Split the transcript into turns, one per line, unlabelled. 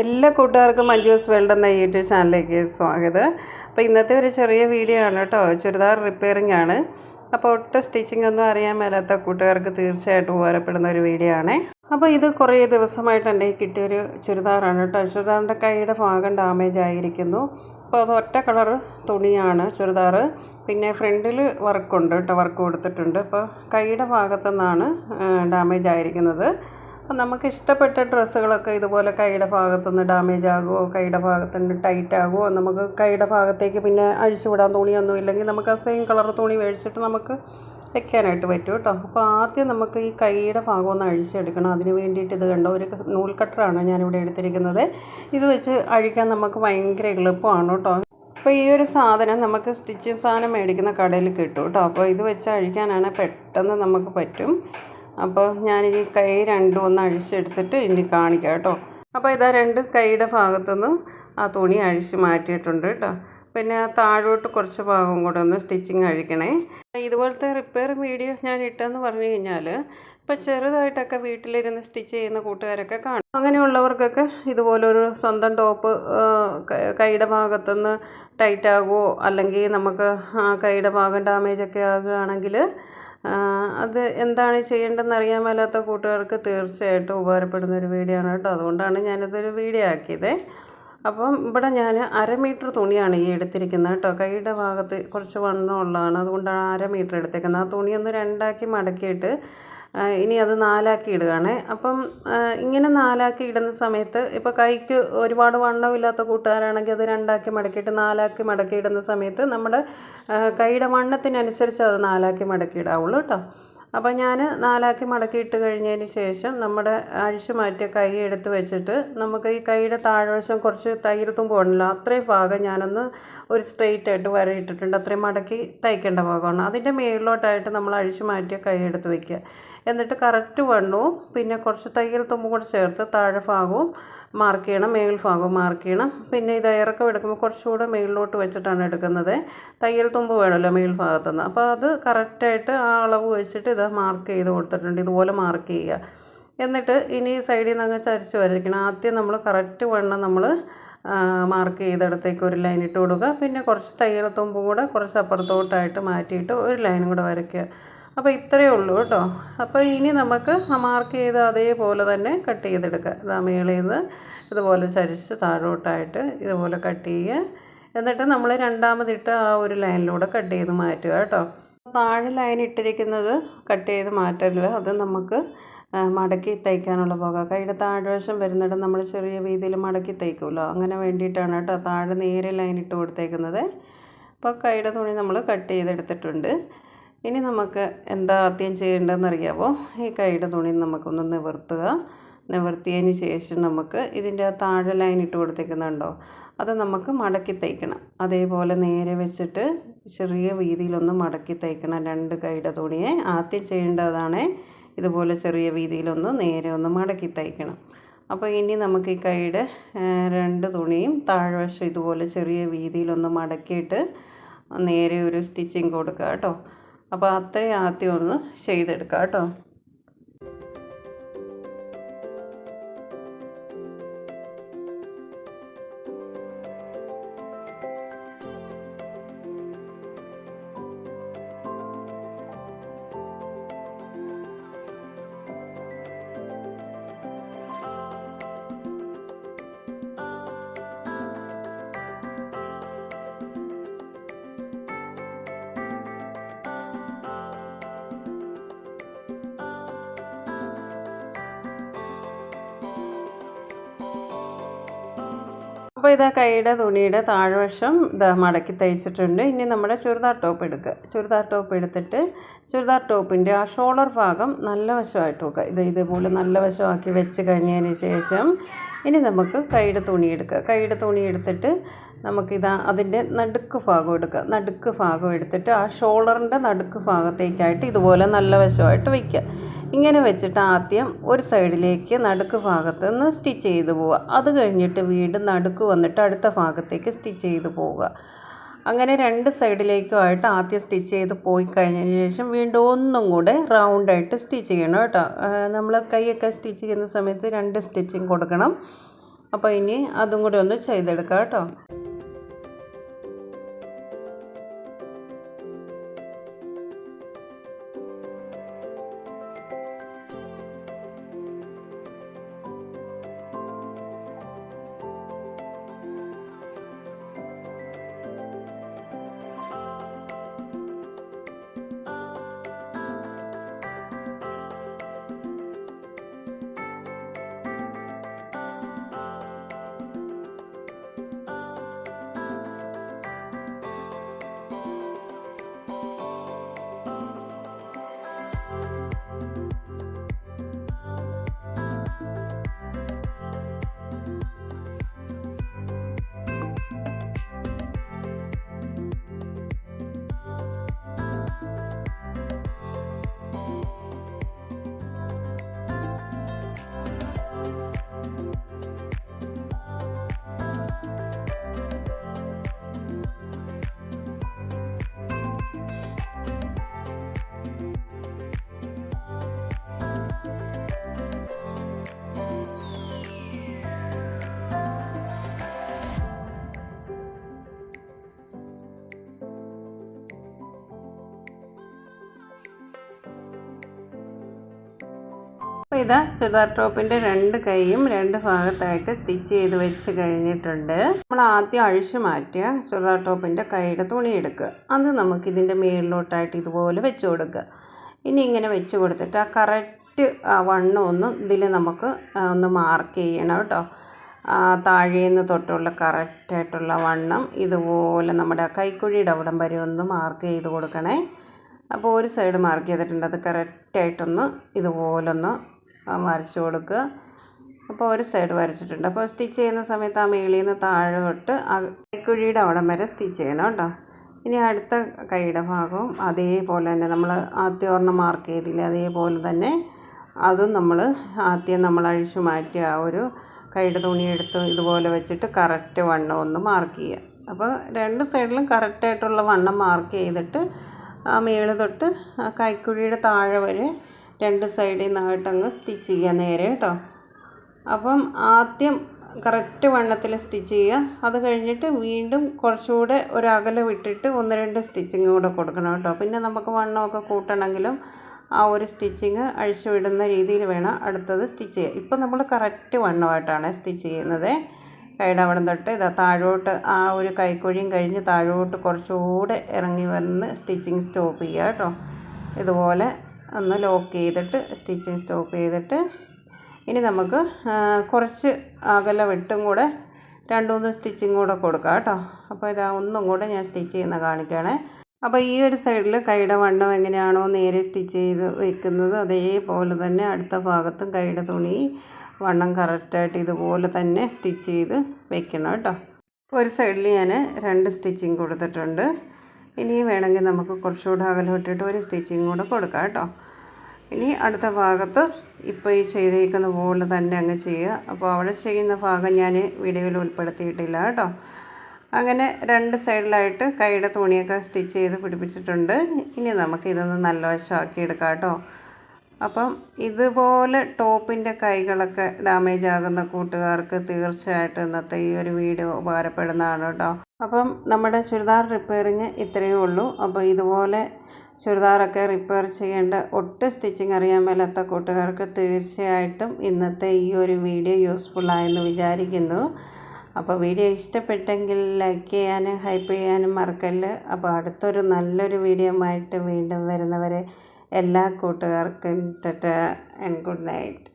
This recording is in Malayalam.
എല്ലാ കൂട്ടുകാർക്കും മഞ്ജൂസ് വേൾഡ് എന്ന യൂട്യൂബ് ചാനലിലേക്ക് സ്വാഗതം. അപ്പോൾ ഇന്നത്തെ ഒരു ചെറിയ വീഡിയോ ആണ് കേട്ടോ. ചുരിദാർ റിപ്പയറിംഗ് ആണ്. അപ്പോൾ ഒട്ടും സ്റ്റിച്ചിങ് ഒന്നും അറിയാൻ മേലാത്ത കൂട്ടുകാർക്ക് തീർച്ചയായിട്ടും ഉപകാരപ്പെടുന്ന ഒരു വീഡിയോ ആണേ. അപ്പോൾ ഇത് കുറേ ദിവസമായിട്ട് എന്റെ കിട്ടിയൊരു ചുരിദാറാണ് കേട്ടോ. ചുരിദാറിന്റെ കൈയുടെ ഭാഗം ഡാമേജ് ആയിരിക്കുന്നു. അപ്പോൾ അത് ഒറ്റ കളർ തുണിയാണ് ചുരിദാർ പിന്നെ ഫ്രണ്ടിൽ വർക്കുണ്ട് കേട്ടോ. വർക്ക് കൊടുത്തിട്ടുണ്ട്. അപ്പോൾ കൈയുടെ ഭാഗത്തു നിന്നാണ് ഡാമേജ് ആയിരിക്കുന്നത്. അപ്പം നമുക്ക് ഇഷ്ടപ്പെട്ട ഡ്രസ്സുകളൊക്കെ ഇതുപോലെ കൈയുടെ ഭാഗത്തുനിന്ന് ഡാമേജ് ആകുമോ കൈയുടെ ഭാഗത്തുനിന്ന് ടൈറ്റ് ആകുമോ നമുക്ക് കൈയുടെ ഭാഗത്തേക്ക് പിന്നെ അഴിച്ചു വിടാൻ തുണിയൊന്നും ഇല്ലെങ്കിൽ നമുക്ക് ആ സെയിം കളർ തുണി മേടിച്ചിട്ട് നമുക്ക് വെക്കാനായിട്ട് പറ്റും കേട്ടോ. അപ്പോൾ ആദ്യം നമുക്ക് ഈ കൈയുടെ ഭാഗം ഒന്ന് അഴിച്ചെടുക്കണം. അതിന് വേണ്ടിയിട്ട് ഇത് കണ്ടോ ഒരു നൂൽ കട്ടറാണ് ഞാനിവിടെ എടുത്തിരിക്കുന്നത്. ഇത് വെച്ച് അഴിക്കാൻ നമുക്ക് ഭയങ്കര എളുപ്പമാണ് കേട്ടോ. അപ്പോൾ ഈ ഒരു സാധനം നമുക്ക് സ്റ്റിച്ചിങ് സാധനം മേടിക്കുന്ന കടയിൽ കിട്ടും കേട്ടോ. അപ്പോൾ ഇത് വെച്ച് അഴിക്കാനാണ് പെട്ടെന്ന് നമുക്ക് പറ്റും. അപ്പോൾ ഞാൻ ഈ കൈ രണ്ടും ഒന്ന് അഴിച്ചെടുത്തിട്ട് ഇനി കാണിക്കാം കേട്ടോ. അപ്പോൾ ഇതാ രണ്ട് കൈയുടെ ഭാഗത്തുനിന്ന് ആ തുണി അഴിച്ച് മാറ്റിയിട്ടുണ്ട് കേട്ടോ. പിന്നെ താഴോട്ട് കുറച്ച് ഭാഗം കൂടെ ഒന്ന് സ്റ്റിച്ചിങ് അഴിക്കണേ. ഇതുപോലത്തെ റിപ്പയർ വീഡിയോ ഞാൻ ഇട്ടെന്ന് പറഞ്ഞു കഴിഞ്ഞാൽ ഇപ്പോൾ ചെറുതായിട്ടൊക്കെ വീട്ടിലിരുന്ന് സ്റ്റിച്ച് ചെയ്യുന്ന കൂട്ടുകാരൊക്കെ കാണും. അങ്ങനെയുള്ളവർക്കൊക്കെ ഇതുപോലൊരു സ്വന്തം ടോപ്പ് കൈയുടെ ഭാഗത്തുനിന്ന് ടൈറ്റ് ആകുമോ അല്ലെങ്കിൽ നമുക്ക് ആ കൈയുടെ ഭാഗം ഡാമേജ് ഒക്കെ ആകുകയാണെങ്കിൽ അത് എന്താണ് ചെയ്യേണ്ടതെന്ന് അറിയാൻ മേലാത്ത കൂട്ടുകാർക്ക് തീർച്ചയായിട്ടും ഉപകാരപ്പെടുന്ന ഒരു വീഡിയോ ആണ് കേട്ടോ. അതുകൊണ്ടാണ് ഞാനിതൊരു വീഡിയോ ആക്കിയത്. അപ്പം ഇവിടെ ഞാൻ അര മീറ്റർ തുണിയാണ് ഈ എടുത്തിരിക്കുന്നത് കേട്ടോ. കൈയുടെ ഭാഗത്ത് കുറച്ച് വണ്ണമുള്ളതാണ് അതുകൊണ്ടാണ് അര മീറ്റർ എടുത്തേക്കുന്നത്. ആ തുണിയൊന്ന് രണ്ടാക്കി മടക്കിയിട്ട് ഇനി അത് നാലാക്കി ഇടുകയാണേ. അപ്പം ഇങ്ങനെ നാലാക്കി ഇടുന്ന സമയത്ത് ഇപ്പോൾ കൈക്ക് ഒരുപാട് വണ്ണമില്ലാത്ത കൂട്ടുകാരാണെങ്കിൽ അത് രണ്ടാക്കി മടക്കിയിട്ട് നാലാക്കി മടക്കി ഇടുന്ന സമയത്ത് നമ്മുടെ കൈയുടെ വണ്ണത്തിനനുസരിച്ച് അത് നാലാക്കി മടക്കി ഇടാവുള്ളൂ കേട്ടോ. അപ്പോൾ ഞാൻ നാലാക്കി മടക്കി ഇട്ട് കഴിഞ്ഞതിന് ശേഷം നമ്മുടെ അഴിച്ചു മാറ്റിയ കൈ എടുത്ത് വെച്ചിട്ട് നമുക്ക് ഈ കൈയുടെ താഴ്വശം കുറച്ച് തൈര് തുമ്പ് ഉണ്ടല്ലോ അത്രയും ഭാഗം ഞാനൊന്ന് ഒരു സ്ട്രെയിറ്റ് ആയിട്ട് വരയിട്ടിട്ടുണ്ട് അത്രയും മടക്കി തയ്ക്കേണ്ട ഭാഗമാണ്. അതിന്റെ മേളിലോട്ടായിട്ട് നമ്മൾ അഴിച്ചു മാറ്റിയ കൈ എടുത്ത് വയ്ക്കുക എന്നിട്ട് കറക്റ്റ് വണ്ണവും പിന്നെ കുറച്ച് തയ്യൽ തുമ്പും കൂടെ ചേർത്ത് താഴെ ഭാഗവും മാർക്ക് ചെയ്യണം മേൽ ഭാഗവും മാർക്ക് ചെയ്യണം. പിന്നെ ഇത് ഇറക്കം എടുക്കുമ്പോൾ കുറച്ചുകൂടെ മേളിലോട്ട് വെച്ചിട്ടാണ് എടുക്കുന്നത്. തയ്യൽ തുമ്പ് വേണമല്ലോ മേൽ ഭാഗത്തുനിന്ന്. അപ്പോൾ അത് കറക്റ്റായിട്ട് ആ അളവ് വെച്ചിട്ട് ഇത് മാർക്ക് ചെയ്ത് കൊടുത്തിട്ടുണ്ട്. ഇതുപോലെ മാർക്ക് ചെയ്യുക. എന്നിട്ട് ഇനി സൈഡിൽ നിന്ന് അങ്ങ് ചരിച്ച് വരയ്ക്കണം. ആദ്യം നമ്മൾ കറക്റ്റ് വണ്ണം നമ്മൾ മാർക്ക് ചെയ്തിടത്തേക്ക് ഒരു ലൈൻ ഇട്ട് കൊടുക്കുക. പിന്നെ കുറച്ച് തയ്യൽ തുമ്പും കൂടെ കുറച്ച് അപ്പുറത്തോട്ടായിട്ട് മാറ്റിയിട്ട് ഒരു ലൈനും കൂടെ വരയ്ക്കുക. അപ്പോൾ ഇത്രയേ ഉള്ളൂ കേട്ടോ. അപ്പോൾ ഇനി നമുക്ക് മാർക്ക് ചെയ്ത് അതേപോലെ തന്നെ കട്ട് ചെയ്തെടുക്കുക ഇതാ മേളിൽ നിന്ന് ഇതുപോലെ ചരിച്ച് താഴോട്ടായിട്ട് ഇതുപോലെ കട്ട് ചെയ്യുക. എന്നിട്ട് നമ്മൾ രണ്ടാമതിട്ട് ആ ഒരു ലൈനിലൂടെ കട്ട് ചെയ്ത് മാറ്റുക കേട്ടോ. താഴെ ലൈൻ ഇട്ടിരിക്കുന്നത് കട്ട് ചെയ്ത് മാറ്റരുത്. അത് നമുക്ക് മടക്കി തയ്ക്കാനുള്ള പോക കൈയുടെ താഴ്വശം വരുന്നിടം നമ്മൾ ചെറിയ രീതിയിൽ മടക്കി തയ്ക്കുമല്ലോ അങ്ങനെ വേണ്ടിയിട്ടാണ് കേട്ടോ താഴെ നേരെ ലൈൻ ഇട്ട് കൊടുത്തേക്കുന്നത്. അപ്പോൾ കൈയുടെ തുണി നമ്മൾ കട്ട് ചെയ്തെടുത്തിട്ടുണ്ട്. ഇനി നമുക്ക് എന്താ ആദ്യം ചെയ്യേണ്ടതെന്ന് അറിയാമോ ഈ കൈയുടെ തുണി നമുക്കൊന്ന് നിവർത്തുക. നിവർത്തിയതിന് ശേഷം നമുക്ക് ഇതിന്റെ താഴെ ലൈൻ ഇട്ട് കൊടുത്തേക്കുന്നുണ്ടോ? അത് നമുക്ക് മടക്കി തയ്ക്കണം. അതേപോലെ നേരെ വെച്ചിട്ട് ചെറിയ വീതിയിലൊന്ന് മടക്കി തയ്ക്കണം രണ്ട് കൈയുടെ തുണിയെ. ആദ്യം ചെയ്യേണ്ടതാണ് ഇതുപോലെ ചെറിയ വീതിയിലൊന്ന് നേരെ ഒന്ന് മടക്കി തയ്ക്കണം. അപ്പോൾ ഇനി നമുക്ക് ഈ കൈയുടെ രണ്ട് തുണിയും താഴ്വശം ഇതുപോലെ ചെറിയ വീതിയിലൊന്ന് മടക്കിയിട്ട് നേരെ ഒരു സ്റ്റിച്ചിങ് കൊടുക്കുക കേട്ടോ. അപ്പോൾ അത്രയും ആദ്യം ഒന്ന് ചെയ്തെടുക്കാം കേട്ടോ. അപ്പോൾ ഇതാ കൈയുടെ തുണിയുടെ താഴ്വശം ഇതാ മടക്കി തയ്ച്ചിട്ടുണ്ട്. ഇനി നമ്മുടെ ചുരിദാർ ടോപ്പ് എടുക്കുക ചുരിദാർ ടോപ്പ് എടുത്തിട്ട് ചുരിദാർ ടോപ്പിന്റെ ആ ഷോളർ ഭാഗം നല്ല വശമായിട്ട് വെക്കുക. ഇത് ഇതുപോലെ നല്ല വശമാക്കി വെച്ച് കഴിഞ്ഞതിന് ശേഷം ഇനി നമുക്ക് കൈയുടെ തുണി എടുക്കുക. കൈയുടെ തുണി എടുത്തിട്ട് നമുക്കിതാ അതിന്റെ നടുക്ക് ഭാഗം എടുക്കുക. നടുക്ക് ഭാഗം എടുത്തിട്ട് ആ ഷോൾഡറിന്റെ നടുക്ക് ഭാഗത്തേക്കായിട്ട് ഇതുപോലെ നല്ല വശമായിട്ട് വയ്ക്കുക ഇങ്ങനെ വെച്ചിട്ട് ആദ്യം ഒരു സൈഡിലേക്ക് നടുക്ക് ഭാഗത്ത് നിന്ന് സ്റ്റിച്ച് ചെയ്ത് പോവുക. അത് കഴിഞ്ഞിട്ട് വീണ്ടും നടുക്ക് വന്നിട്ട് അടുത്ത ഭാഗത്തേക്ക് സ്റ്റിച്ച് ചെയ്ത് പോവുക. അങ്ങനെ രണ്ട് സൈഡിലേക്കുമായിട്ട് ആദ്യം സ്റ്റിച്ച് ചെയ്ത് പോയി കഴിഞ്ഞതിന് ശേഷം വീണ്ടും ഒന്നും കൂടെ റൗണ്ടായിട്ട് സ്റ്റിച്ച് ചെയ്യണം കേട്ടോ. നമ്മൾ കൈയൊക്കെ സ്റ്റിച്ച് ചെയ്യുന്ന സമയത്ത് രണ്ട് സ്റ്റിച്ചിങ് കൊടുക്കണം. അപ്പോൾ ഇനി അതും കൂടി ഒന്ന് ചെയ്തെടുക്കാം കേട്ടോ. അപ്പോൾ ഇതാ ചുരിദാർ ടോപ്പിന്റെ രണ്ട് കൈയും രണ്ട് ഭാഗത്തായിട്ട് സ്റ്റിച്ച് ചെയ്ത് വെച്ച് കഴിഞ്ഞിട്ടുണ്ട്. നമ്മൾ ആദ്യം അഴിച്ചു മാറ്റിയ ചുരിദാർ ടോപ്പിന്റെ കൈയുടെ തുണി എടുക്കുക. അത് നമുക്ക് ഇതിന്റെ മേളിലോട്ടായിട്ട് ഇതുപോലെ വെച്ച് കൊടുക്കുക. ഇനി ഇങ്ങനെ വെച്ച് കൊടുത്തിട്ട് ആ കറക്റ്റ് വണ്ണം ഒന്ന് ഇതിൽ നമുക്ക് ഒന്ന് മാർക്ക് ചെയ്യണം കേട്ടോ. താഴേന്ന് തൊട്ടുള്ള കറക്റ്റായിട്ടുള്ള വണ്ണം ഇതുപോലെ നമ്മുടെ കൈക്കുഴിയുടെ അവിടം വരെ ഒന്ന് മാർക്ക് ചെയ്ത് കൊടുക്കണേ. അപ്പോൾ ഒരു സൈഡ് മാർക്ക് ചെയ്തിട്ടുണ്ട്. അത് കറക്റ്റായിട്ടൊന്ന് ഇതുപോലൊന്ന് വരച്ചു കൊടുക്കുക. അപ്പോൾ ഒരു സൈഡ് വരച്ചിട്ടുണ്ട്. അപ്പോൾ സ്റ്റിച്ച് ചെയ്യുന്ന സമയത്ത് ആ മേളിൽ നിന്ന് താഴെ തൊട്ട് ആ കൈക്കുഴിയുടെ അവിടം വരെ സ്റ്റിച്ച് ചെയ്യണം കേട്ടോ. ഇനി അടുത്ത കൈയുടെ ഭാഗവും അതേപോലെ തന്നെ നമ്മൾ ആദ്യം ഒരെണ്ണം മാർക്ക് ചെയ്തില്ലേ അതേപോലെ തന്നെ അതും നമ്മൾ ആദ്യം നമ്മൾ അഴിച്ചു മാറ്റി ആ ഒരു കൈയുടെ തുണി എടുത്ത് ഇതുപോലെ വെച്ചിട്ട് കറക്റ്റ് വണ്ണം ഒന്ന് മാർക്ക് ചെയ്യുക. അപ്പോൾ രണ്ട് സൈഡിലും കറക്റ്റായിട്ടുള്ള വണ്ണം മാർക്ക് ചെയ്തിട്ട് ആ മേൾ തൊട്ട് ആ കൈക്കുഴിയുടെ താഴെ വരെ രണ്ട് സൈഡിൽ നിന്നായിട്ടങ്ങ് സ്റ്റിച്ച് ചെയ്യുക നേരെ കേട്ടോ. അപ്പം ആദ്യം കറക്റ്റ് വണ്ണത്തിൽ സ്റ്റിച്ച് ചെയ്യുക. അത് കഴിഞ്ഞിട്ട് വീണ്ടും കുറച്ചുകൂടെ ഒരു അകലം വിട്ടിട്ട് ഒന്ന് രണ്ട് സ്റ്റിച്ചിങ് കൂടെ കൊടുക്കണം കേട്ടോ. പിന്നെ നമുക്ക് വണ്ണമൊക്കെ കൂട്ടണമെങ്കിലും ആ ഒരു സ്റ്റിച്ചിങ് അഴിച്ചു വിടുന്ന രീതിയിൽ വേണം അടുത്തത് സ്റ്റിച്ച് ചെയ്യുക. ഇപ്പം നമ്മൾ കറക്റ്റ് വണ്ണമായിട്ടാണ് സ്റ്റിച്ച് ചെയ്യുന്നത്. കൈയുടെ അവിടെ തൊട്ട് ഇതാ താഴോട്ട് ആ ഒരു കൈക്കുഴിയും കഴിഞ്ഞ് താഴോട്ട് കുറച്ചുകൂടെ ഇറങ്ങി വന്ന് സ്റ്റിച്ചിങ് സ്റ്റോപ്പ് ചെയ്യുക കേട്ടോ. ഇതുപോലെ ഒന്ന് ലോക്ക് ചെയ്തിട്ട് സ്റ്റിച്ചിങ് സ്റ്റോപ്പ് ചെയ്തിട്ട് ഇനി നമുക്ക് കുറച്ച് അകലം വിട്ടും കൂടെ രണ്ട് മൂന്ന് സ്റ്റിച്ചിങ് കൂടെ കൊടുക്കാം കേട്ടോ. അപ്പോൾ ഇതാ ഒന്നും കൂടെ ഞാൻ സ്റ്റിച്ച് ചെയ്യുന്ന കാണിക്കുകയാണേ. അപ്പോൾ ഈ ഒരു സൈഡിൽ കൈയുടെ വണ്ണം എങ്ങനെയാണോ നേരെ സ്റ്റിച്ച് ചെയ്ത് വെക്കുന്നത് അതേപോലെ തന്നെ അടുത്ത ഭാഗത്തും കൈയുടെ തുണി വണ്ണം കറക്റ്റായിട്ട് ഇതുപോലെ തന്നെ സ്റ്റിച്ച് ചെയ്ത് വെക്കണം കേട്ടോ. ഒരു സൈഡിൽ ഞാൻ രണ്ട് സ്റ്റിച്ചിങ് കൊടുത്തിട്ടുണ്ട്. ഇനി വേണമെങ്കിൽ നമുക്ക് കുറച്ചുകൂടെ അകലോട്ടിട്ട് ഒരു സ്റ്റിച്ചിങ് കൂടെ കൊടുക്കാം കേട്ടോ. ഇനി അടുത്ത ഭാഗത്ത് ഇപ്പോൾ ഈ ചെയ്തേക്കുന്ന പോലെ തന്നെ അങ്ങ് ചെയ്യുക. അപ്പോൾ അവിടെ ചെയ്യുന്ന ഭാഗം ഞാൻ വീഡിയോയിൽ ഉൾപ്പെടുത്തിയിട്ടില്ല കേട്ടോ. അങ്ങനെ രണ്ട് സൈഡിലായിട്ട് കൈയുടെ തുണിയൊക്കെ സ്റ്റിച്ച് ചെയ്ത് പിടിപ്പിച്ചിട്ടുണ്ട്. ഇനി നമുക്ക് ഇതൊന്ന് നല്ല വശമാക്കി എടുക്കാം കേട്ടോ. അപ്പം ഇതുപോലെ ടോപ്പിന്റെ കൈകളൊക്കെ ഡാമേജ് ആകുന്ന കൂട്ടുകാർക്ക് തീർച്ചയായിട്ടും ഇന്നത്തെ ഈ ഒരു വീഡിയോ ഉപകാരപ്പെടുന്നതാണ് കേട്ടോ. അപ്പം നമ്മുടെ ചുരിദാർ റിപ്പയറിങ് ഇത്രയേ ഉള്ളൂ. അപ്പോൾ ഇതുപോലെ ചുരിദാറൊക്കെ റിപ്പയർ ചെയ്യേണ്ട ഒട്ടും സ്റ്റിച്ചിങ് അറിയാൻ മേലാത്ത കൂട്ടുകാർക്ക് തീർച്ചയായിട്ടും ഇന്നത്തെ ഈ ഒരു വീഡിയോ യൂസ്ഫുള്ളായെന്ന് വിചാരിക്കുന്നു. അപ്പോൾ വീഡിയോ ഇഷ്ടപ്പെട്ടെങ്കിൽ ലൈക്ക് ചെയ്യാനും ഹൈപ്പ് ചെയ്യാനും മറക്കല്ല്. അപ്പോൾ അടുത്തൊരു നല്ലൊരു വീഡിയോ ആയിട്ട് വീണ്ടും വരുന്നവരെ എല്ലാ കൂട്ടുകാർക്കും ടാറ്റ ആൻഡ് ഗുഡ് നൈറ്റ്